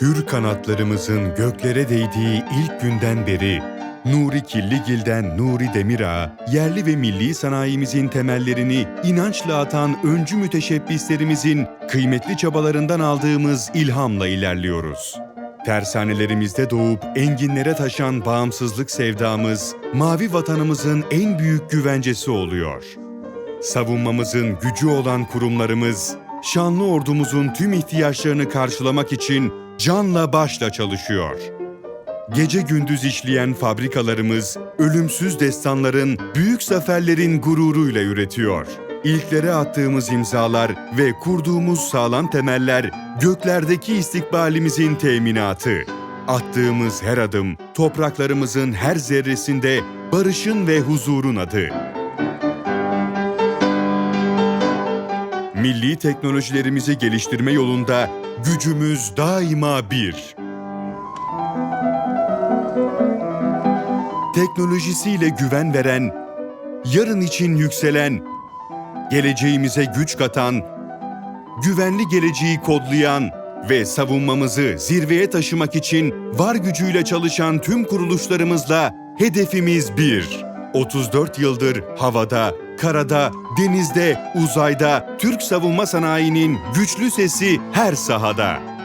Hür kanatlarımızın göklere değdiği ilk günden beri Nuri Killigil'den Nuri Demirağ, yerli ve milli sanayimizin temellerini inançla atan öncü müteşebbislerimizin kıymetli çabalarından aldığımız ilhamla ilerliyoruz. Tersanelerimizde doğup enginlere taşan bağımsızlık sevdamız, mavi vatanımızın en büyük güvencesi oluyor. Savunmamızın gücü olan kurumlarımız, şanlı ordumuzun tüm ihtiyaçlarını karşılamak için canla başla çalışıyor. Gece gündüz işleyen fabrikalarımız, ölümsüz destanların, büyük zaferlerin gururuyla üretiyor. İlklere attığımız imzalar ve kurduğumuz sağlam temeller, göklerdeki istikbalimizin teminatı. Attığımız her adım, topraklarımızın her zerresinde barışın ve huzurun adı. Milli teknolojilerimizi geliştirme yolunda gücümüz daima bir. Teknolojisiyle güven veren, yarın için yükselen, geleceğimize güç katan, güvenli geleceği kodlayan ve savunmamızı zirveye taşımak için var gücüyle çalışan tüm kuruluşlarımızla hedefimiz bir. 34 yıldır havada, karada, denizde, uzayda Türk savunma sanayinin güçlü sesi her sahada.